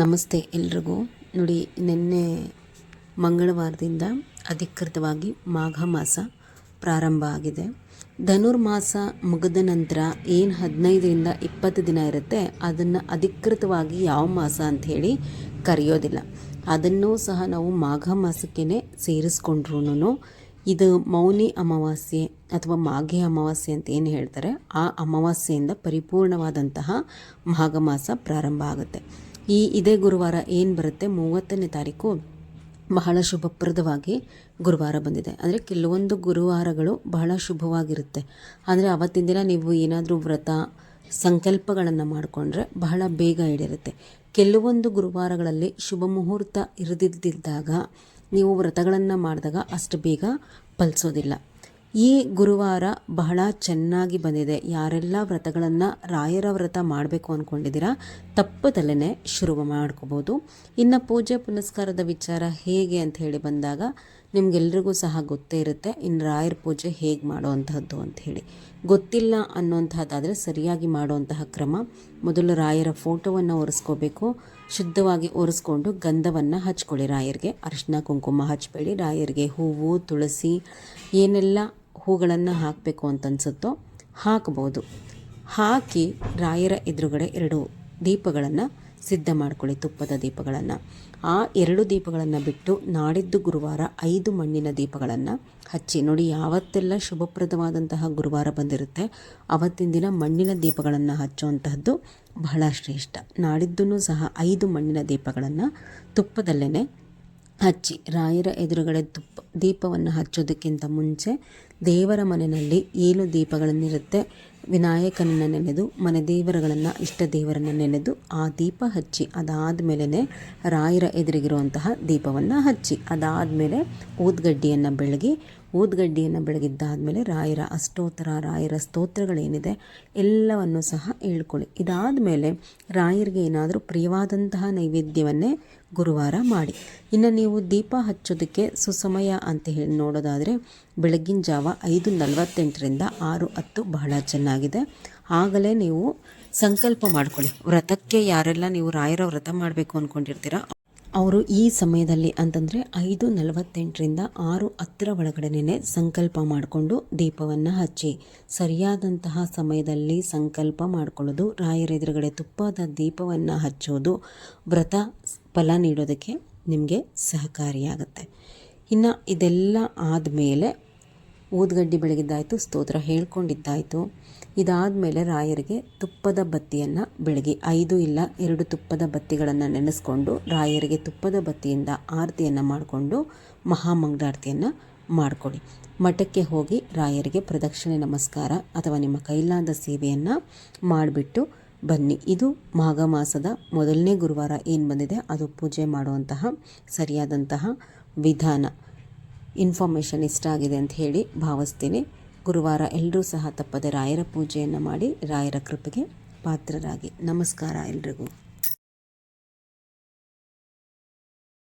ನಮಸ್ತೆ ಎಲ್ರಿಗೂ. ನೋಡಿ, ನಿನ್ನೆ ಮಂಗಳವಾರದಿಂದ ಅಧಿಕೃತವಾಗಿ ಮಾಘ ಮಾಸ ಪ್ರಾರಂಭ ಆಗಿದೆ. ಧನುರ್ಮಾಸ ಮುಗಿದ ನಂತರ ಏನು ಹದಿನೈದರಿಂದ ಇಪ್ಪತ್ತು ದಿನ ಇರುತ್ತೆ, ಅದನ್ನು ಅಧಿಕೃತವಾಗಿ ಯಾವ ಮಾಸ ಅಂಥೇಳಿ ಕರೆಯೋದಿಲ್ಲ. ಅದನ್ನೂ ಸಹ ನಾವು ಮಾಘ ಮಾಸಕ್ಕೇ ಸೇರಿಸ್ಕೊಂಡ್ರೂ ಇದು ಮೌನಿ ಅಮಾವಾಸ್ಯೆ ಅಥವಾ ಮಾಘೆ ಅಮಾವಾಸ್ಯೆ ಅಂತ ಏನು ಹೇಳ್ತಾರೆ, ಆ ಅಮಾವಾಸ್ಯೆಯಿಂದ ಪರಿಪೂರ್ಣವಾದಂತಹ ಮಾಘ ಮಾಸ ಪ್ರಾರಂಭ ಆಗುತ್ತೆ. ಈ ಇದೇ ಗುರುವಾರ ಏನು ಬರುತ್ತೆ? ಮೂವತ್ತನೇ ತಾರೀಕು ಬಹಳ ಶುಭಪ್ರದವಾಗಿ ಗುರುವಾರ ಬಂದಿದೆ. ಅಂದರೆ ಕೆಲವೊಂದು ಗುರುವಾರಗಳು ಬಹಳ ಶುಭವಾಗಿರುತ್ತೆ. ಅಂದರೆ ಅವತ್ತಿನ ದಿನ ನೀವು ಏನಾದರೂ ವ್ರತ, ಸಂಕಲ್ಪಗಳನ್ನು ಮಾಡಿಕೊಂಡ್ರೆ ಬಹಳ ಬೇಗ ಹಿಡಿರುತ್ತೆ ಕೆಲವೊಂದು ಗುರುವಾರಗಳಲ್ಲಿ ಶುಭ ಮುಹೂರ್ತ ಇರದಿದ್ದಾಗ ನೀವು ವ್ರತಗಳನ್ನು ಮಾಡಿದಾಗ ಅಷ್ಟು ಬೇಗ ಫಲಿಸೋದಿಲ್ಲ. ಈ ಗುರುವಾರ ಬಹಳ ಚೆನ್ನಾಗಿ ಬಂದಿದೆ. ಯಾರೆಲ್ಲ ವ್ರತಗಳನ್ನು ರಾಯರ ವ್ರತ ಮಾಡಬೇಕು ಅಂದ್ಕೊಂಡಿದ್ದೀರಾ ತಪ್ಪದಲ್ಲೇ ಶುರು ಮಾಡ್ಕೋಬೋದು. ಇನ್ನು ಪೂಜೆ ಪುನಸ್ಕಾರದ ವಿಚಾರ ಹೇಗೆ ಅಂತ ಹೇಳಿ ಬಂದಾಗ, ನಿಮಗೆಲ್ರಿಗೂ ಸಹ ಗೊತ್ತೇ ಇರುತ್ತೆ ಇನ್ನು ರಾಯರ ಪೂಜೆ ಹೇಗೆ ಮಾಡುವಂತಹದ್ದು ಅಂತ ಹೇಳಿ. ಗೊತ್ತಿಲ್ಲ ಅನ್ನುವಂಥದ್ದಾದರೆ ಸರಿಯಾಗಿ ಮಾಡುವಂತಹ ಕ್ರಮ. ಮೊದಲು ರಾಯರ ಫೋಟೋವನ್ನು ಒರೆಸ್ಕೋಬೇಕು. ಶುದ್ಧವಾಗಿ ಒರೆಸ್ಕೊಂಡು ಗಂಧವನ್ನು ಹಚ್ಕೊಳ್ಳಿ ರಾಯರಿಗೆ. ಅರಿಶಿನ ಕುಂಕುಮ ಹಚ್ಚಬೇಡಿ ರಾಯರಿಗೆ ಹೂವು, ತುಳಸಿ, ಏನೆಲ್ಲ ಹೂಗಳನ್ನು ಹಾಕಬೇಕು ಅಂತ ಅನ್ಸುತ್ತೋ, ಹಾಕ್ಬೋದು. ಹಾಕಿ ರಾಯರ ಎದುರುಗಡೆ ಎರಡು ದೀಪಗಳನ್ನು ಸಿದ್ಧ ಮಾಡ್ಕೊಳ್ಳಿ, ತುಪ್ಪದ ದೀಪಗಳನ್ನು. ಆ ಎರಡು ದೀಪಗಳನ್ನು ಬಿಟ್ಟು ನಾಡಿದ್ದು ಗುರುವಾರ ಐದು ಮಣ್ಣಿನ ದೀಪಗಳನ್ನು ಹಚ್ಚಿ, ನೋಡಿ ಯಾವತ್ತೆಲ್ಲ ಶುಭಪ್ರದವಾದಂತಹ ಗುರುವಾರ ಬಂದಿರುತ್ತೆ, ಅವತ್ತಿನ ದಿನ ಮಣ್ಣಿನ ದೀಪಗಳನ್ನು ಹಚ್ಚುವಂತಹದ್ದು ಬಹಳ ಶ್ರೇಷ್ಠ. ನಾಡಿದ್ದು ಸಹ ಐದು ಮಣ್ಣಿನ ದೀಪಗಳನ್ನು ತುಪ್ಪದಲ್ಲೇ ಹಚ್ಚಿ ರಾಯರ ಎದುರುಗಡೆ ತುಪ್ಪ ದೀಪವನ್ನು ಹಚ್ಚೋದಕ್ಕಿಂತ ಮುಂಚೆ ದೇವರ ಮನೆಯಲ್ಲಿ ಏನು ದೀಪಗಳನ್ನಿರುತ್ತೆ ವಿನಾಯಕನನ್ನು ನೆನೆದು, ಮನೆ ದೇವರುಗಳನ್ನು, ಇಷ್ಟ ದೇವರನ್ನು ನೆನೆದು, ಆ ದೀಪ ಹಚ್ಚಿ, ಅದಾದ ಮೇಲೇ ರಾಯರ ಎದುರಿಗಿರುವಂತಹ ದೀಪವನ್ನು ಹಚ್ಚಿ ಅದಾದಮೇಲೆ ಊದ್ಗಡ್ಡಿಯನ್ನು ಬೆಳಗಿ ಊದ್ಗಡ್ಡಿಯನ್ನು ಬೆಳಗಿದ್ದಾದಮೇಲೆ ರಾಯರ ಅಷ್ಟೋತ್ತರ, ರಾಯರ ಸ್ತೋತ್ರಗಳೇನಿದೆ, ಎಲ್ಲವನ್ನು ಸಹ ಹೇಳ್ಕೊಳ್ಳಿ. ಇದಾದ ಮೇಲೆ ರಾಯರಿಗೆ ಏನಾದರೂ ಪ್ರಿಯವಾದಂತಹ ನೈವೇದ್ಯವನ್ನೇ ಗುರುವಾರ ಮಾಡಿ. ಇನ್ನು ನೀವು ದೀಪ ಹಚ್ಚೋದಕ್ಕೆ ಸುಸಮಯ ಅಂತ ಹೇಳಿ ನೋಡೋದಾದರೆ ಬೆಳಗ್ಗಿನ ಜಾವ ಐದು ನಲವತ್ತೆಂಟರಿಂದ ಆರು ಹತ್ತು ಬಹಳ ಚೆನ್ನಾಗಿದೆ. ಆಗಲೇ ನೀವು ಸಂಕಲ್ಪ ಮಾಡ್ಕೊಳ್ಳಿ. ವ್ರತಕ್ಕೆ ಯಾರೆಲ್ಲ ನೀವು ರಾಯರ ವ್ರತ ಮಾಡಬೇಕು ಅಂದ್ಕೊಂಡಿರ್ತೀರ ಅವರು ಈ ಸಮಯದಲ್ಲಿ ಅಂತಂದರೆ ಐದು ನಲವತ್ತೆಂಟರಿಂದ ಆರು ಹತ್ತರ ಒಳಗಡೆನೇ ಸಂಕಲ್ಪ ಮಾಡಿಕೊಂಡು ದೀಪವನ್ನು ಹಚ್ಚಿ, ಸರಿಯಾದಂತಹ ಸಮಯದಲ್ಲಿ ಸಂಕಲ್ಪ ಮಾಡಿಕೊಳ್ಳೋದು, ರಾಯರ ಎದುರುಗಡೆ ತುಪ್ಪದ ದೀಪವನ್ನು ಹಚ್ಚೋದು ವ್ರತ ಫಲ ನೀಡೋದಕ್ಕೆ ನಿಮಗೆ ಸಹಕಾರಿಯಾಗುತ್ತೆ. ಇನ್ನು ಇದೆಲ್ಲ ಆದಮೇಲೆ ಊದ್ಗಡ್ಡಿ ಬೆಳಗಿದ್ದಾಯಿತು, ಸ್ತೋತ್ರ ಹೇಳ್ಕೊಂಡಿದ್ದಾಯಿತು. ಇದಾದಮೇಲೆ ರಾಯರಿಗೆ ತುಪ್ಪದ ಬತ್ತಿಯನ್ನು ಬೆಳಗ್ಗೆ ಐದು ಇಲ್ಲ ಎರಡು ತುಪ್ಪದ ಬತ್ತಿಗಳನ್ನು ನೆನೆಸ್ಕೊಂಡು ರಾಯರಿಗೆ ತುಪ್ಪದ ಬತ್ತಿಯಿಂದ ಆರತಿಯನ್ನು ಮಾಡಿಕೊಂಡು ಮಹಾಮಂಗಳಾರತಿಯನ್ನು ಮಾಡಿಕೊಡಿ. ಮಠಕ್ಕೆ ಹೋಗಿ ರಾಯರಿಗೆ ಪ್ರದಕ್ಷಿಣೆ ನಮಸ್ಕಾರ ಅಥವಾ ನಿಮ್ಮ ಕೈಲಾದ ಸೇವೆಯನ್ನು ಮಾಡಿಬಿಟ್ಟು ಬನ್ನಿ. ಇದು ಮಾಘ ಮಾಸದ ಮೊದಲನೇ ಗುರುವಾರ ಏನು ಬಂದಿದೆ? ಅದು ಪೂಜೆ ಮಾಡುವಂತಹ ಸರಿಯಾದಂತಹ ವಿಧಾನ. ಇನ್ಫಾರ್ಮೇಷನ್ ಇಷ್ಟ ಆಗಿದೆ ಅಂತ ಹೇಳಿ ಭಾವಿಸ್ತೀನಿ. ಗುರುವಾರ ಎಲ್ಲರೂ ಸಹ ತಪ್ಪದೆ ರಾಯರ ಪೂಜೆಯನ್ನು ಮಾಡಿ ರಾಯರ ಕೃಪೆಗೆ ಪಾತ್ರರಾಗಿ. ನಮಸ್ಕಾರ ಎಲ್ರಿಗೂ.